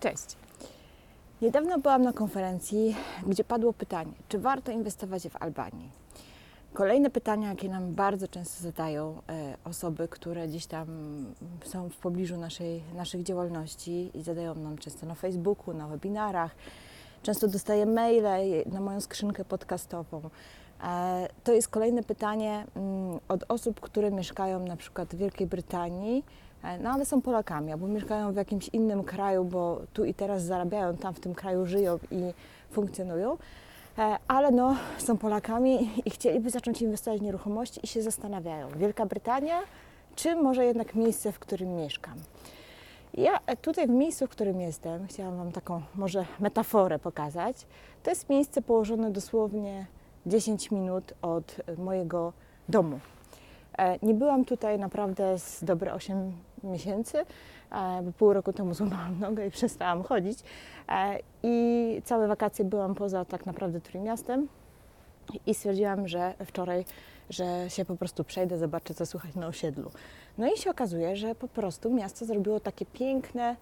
Cześć. Niedawno byłam na konferencji, gdzie padło pytanie, czy warto inwestować w Albanii. Kolejne pytania, jakie nam bardzo często zadają e, osoby, które gdzieś tam są w pobliżu naszej, naszych działalności i zadają nam często na Facebooku, na webinarach. Często dostaję maile na moją skrzynkę podcastową. E, to jest kolejne pytanie mm, od osób, które mieszkają na przykład w Wielkiej Brytanii, no ale są Polakami, albo mieszkają w jakimś innym kraju, bo tu i teraz zarabiają, tam w tym kraju żyją i funkcjonują, e, ale no są Polakami i chcieliby zacząć inwestować w nieruchomości i się zastanawiają, Wielka Brytania, czy może jednak miejsce, w którym mieszkam. Ja tutaj w miejscu, w którym jestem, chciałam Wam taką może metaforę pokazać. To jest miejsce położone dosłownie 10 minut od mojego domu. E, Nie byłam tutaj naprawdę z dobre 8 miesięcy, e, bo pół roku temu złamałam nogę i przestałam chodzić. E, I całe wakacje byłam poza tak naprawdę Trójmiastem i stwierdziłam, że wczoraj, że się po prostu przejdę, zobaczę co słychać na osiedlu. No i się okazuje, że po prostu miasto zrobiło takie piękne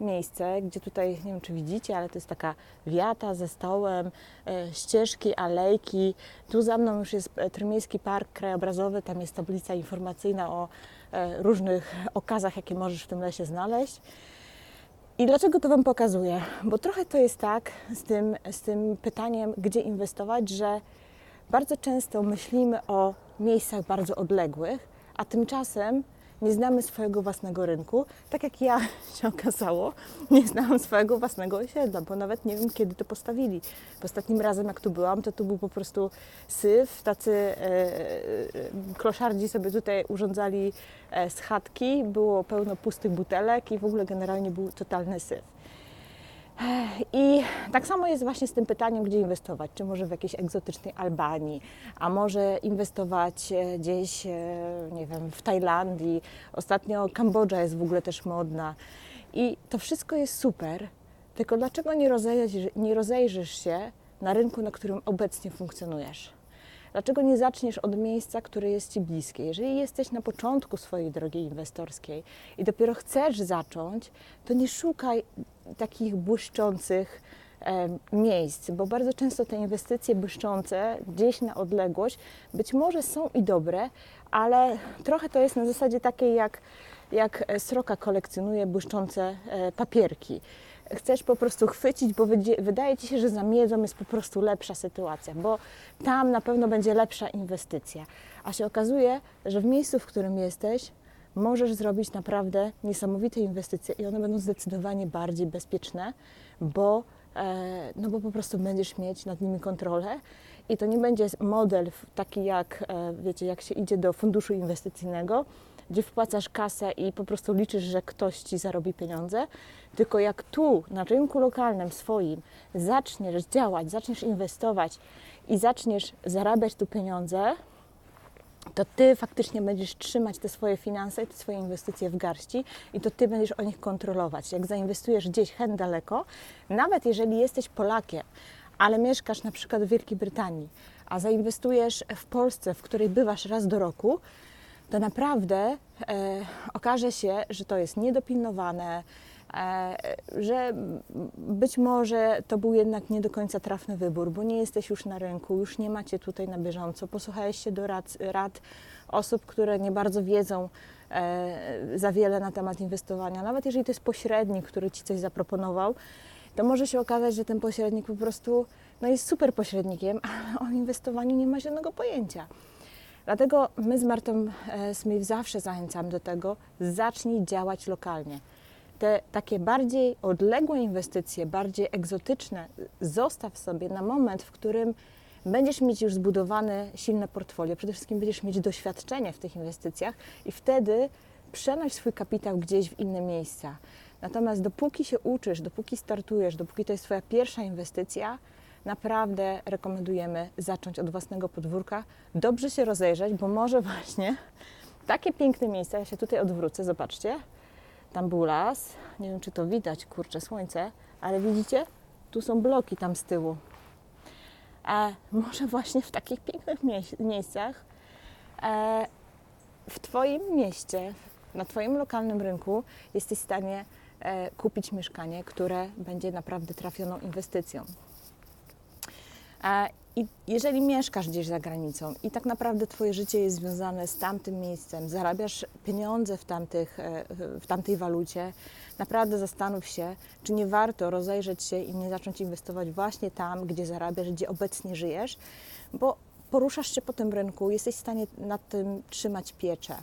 miejsce, gdzie tutaj, nie wiem czy widzicie, ale to jest taka wiata ze stołem, e, ścieżki, alejki. Tu za mną już jest e, Trójmiejski Park Krajobrazowy, tam jest tablica informacyjna o e, różnych okazach, jakie możesz w tym lesie znaleźć. I dlaczego to Wam pokazuję? Bo trochę to jest tak z tym, z tym pytaniem, gdzie inwestować, że bardzo często myślimy o miejscach bardzo odległych, a tymczasem nie znamy swojego własnego rynku. Tak jak ja się okazało, nie znałam swojego własnego osiedla, bo nawet nie wiem, kiedy to postawili. Bo ostatnim razem, jak tu byłam, to tu był po prostu syf, tacy e, e, kloszardzi sobie tutaj urządzali e, schatki, było pełno pustych butelek i w ogóle generalnie był totalny syf. I tak samo jest właśnie z tym pytaniem, gdzie inwestować. Czy może w jakiejś egzotycznej Albanii, a może inwestować e, gdzieś, e, nie wiem, w Tajlandii. Ostatnio Kambodża jest w ogóle też modna. I to wszystko jest super, tylko dlaczego nie rozejrzysz, nie rozejrzysz się na rynku, na którym obecnie funkcjonujesz? Dlaczego nie zaczniesz od miejsca, które jest Ci bliskie? Jeżeli jesteś na początku swojej drogi inwestorskiej i dopiero chcesz zacząć, to nie szukaj takich błyszczących miejsc, bo bardzo często te inwestycje błyszczące gdzieś na odległość być może są i dobre, ale trochę to jest na zasadzie takiej jak, jak sroka kolekcjonuje błyszczące e, papierki chcesz po prostu chwycić, bo wydaje ci się, że za miedzą jest po prostu lepsza sytuacja, bo tam na pewno będzie lepsza inwestycja. A się okazuje, że w miejscu, w którym jesteś, możesz zrobić naprawdę niesamowite inwestycje i one będą zdecydowanie bardziej bezpieczne, bo, e, no bo po prostu będziesz mieć nad nimi kontrolę i to nie będzie model taki jak, e, wiecie, jak się idzie do funduszu inwestycyjnego, gdzie wpłacasz kasę i po prostu liczysz, że ktoś ci zarobi pieniądze, tylko jak tu, na rynku lokalnym swoim, zaczniesz działać, zaczniesz inwestować i zaczniesz zarabiać tu pieniądze, to ty faktycznie będziesz trzymać te swoje finanse, te swoje inwestycje w garści i to ty będziesz o nich kontrolować. Jak zainwestujesz gdzieś hen daleko, nawet jeżeli jesteś Polakiem, ale mieszkasz na przykład w Wielkiej Brytanii, a zainwestujesz w Polsce, w której bywasz raz do roku, to naprawdę e, okaże się, że to jest niedopilnowane, że być może to był jednak nie do końca trafny wybór, bo nie jesteś już na rynku, już nie macie tutaj na bieżąco, posłuchałeś się do rad, rad osób, które nie bardzo wiedzą e, za wiele na temat inwestowania. Nawet jeżeli to jest pośrednik, który ci coś zaproponował, to może się okazać, że ten pośrednik po prostu no jest super pośrednikiem, ale o inwestowaniu nie ma żadnego pojęcia. Dlatego my z Martą e, Smith zawsze zachęcamy do tego, zacznij działać lokalnie. Te takie bardziej odległe inwestycje, bardziej egzotyczne, zostaw sobie na moment, w którym będziesz mieć już zbudowane silne portfolio, przede wszystkim będziesz mieć doświadczenie w tych inwestycjach i wtedy przenoś swój kapitał gdzieś w inne miejsca. Natomiast dopóki się uczysz, dopóki startujesz, dopóki to jest Twoja pierwsza inwestycja, naprawdę rekomendujemy zacząć od własnego podwórka, dobrze się rozejrzeć, bo może właśnie takie piękne miejsca, ja się tutaj odwrócę, zobaczcie, tam był las, nie wiem czy to widać, kurczę, słońce, ale widzicie, tu są bloki tam z tyłu. A może właśnie w takich pięknych miejscach e, w Twoim mieście, na Twoim lokalnym rynku jesteś w stanie e, kupić mieszkanie, które będzie naprawdę trafioną inwestycją. E, I jeżeli mieszkasz gdzieś za granicą i tak naprawdę Twoje życie jest związane z tamtym miejscem, zarabiasz pieniądze w, tamtych, e, w tamtej walucie, naprawdę zastanów się, czy nie warto rozejrzeć się i nie zacząć inwestować właśnie tam, gdzie zarabiasz, gdzie obecnie żyjesz, bo poruszasz się po tym rynku, jesteś w stanie nad tym trzymać pieczę.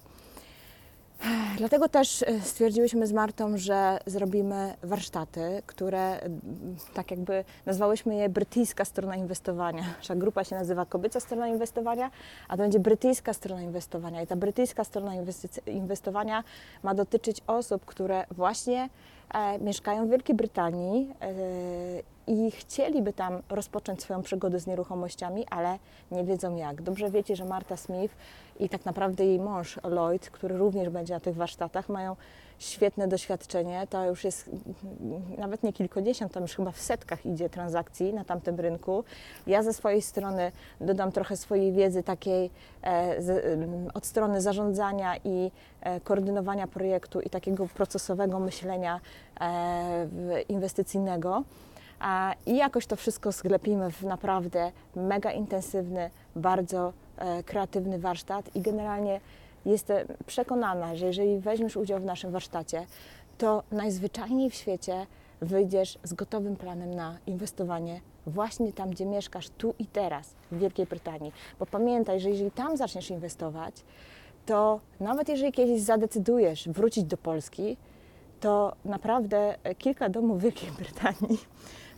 Dlatego też e, stwierdziłyśmy z Martą, że zrobimy warsztaty, które mm, tak jakby nazwałyśmy je brytyjska strona inwestowania. Nasza grupa się nazywa Kobieca strona inwestowania, a to będzie brytyjska strona inwestowania. I ta brytyjska strona inwestowania ma dotyczyć osób, które właśnie mieszkają w Wielkiej Brytanii e, i chcieliby tam rozpocząć swoją przygodę z nieruchomościami, ale nie wiedzą jak. Dobrze wiecie, że Marta Smith i tak naprawdę jej mąż Lloyd, który również będzie na tych warsztatach, mają świetne doświadczenie. To już jest nawet nie kilkadziesiąt, tam już chyba w setkach idzie transakcji na tamtym rynku. Ja ze swojej strony dodam trochę swojej wiedzy takiej e, z, em, od strony zarządzania i e, koordynowania projektu i takiego procesowego myślenia e, inwestycyjnego. A, I jakoś to wszystko sklepimy w naprawdę mega intensywny, bardzo e, kreatywny warsztat i generalnie jestem przekonana, że jeżeli weźmiesz udział w naszym warsztacie, to najzwyczajniej w świecie wyjdziesz z gotowym planem na inwestowanie właśnie tam, gdzie mieszkasz, tu i teraz, w Wielkiej Brytanii. Bo pamiętaj, że jeżeli tam zaczniesz inwestować, to nawet jeżeli kiedyś zadecydujesz wrócić do Polski, to naprawdę e, kilka domów w Wielkiej Brytanii,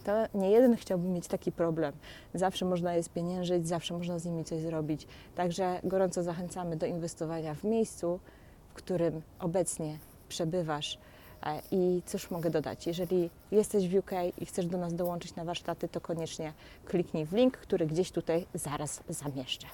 to nie jeden chciałby mieć taki problem. Zawsze można je spieniężyć, zawsze można z nimi coś zrobić. Także gorąco zachęcamy do inwestowania w miejscu, w którym obecnie przebywasz. E, I cóż mogę dodać? Jeżeli jesteś w UK i chcesz do nas dołączyć na warsztaty, to koniecznie kliknij w link, który gdzieś tutaj zaraz zamieszczę.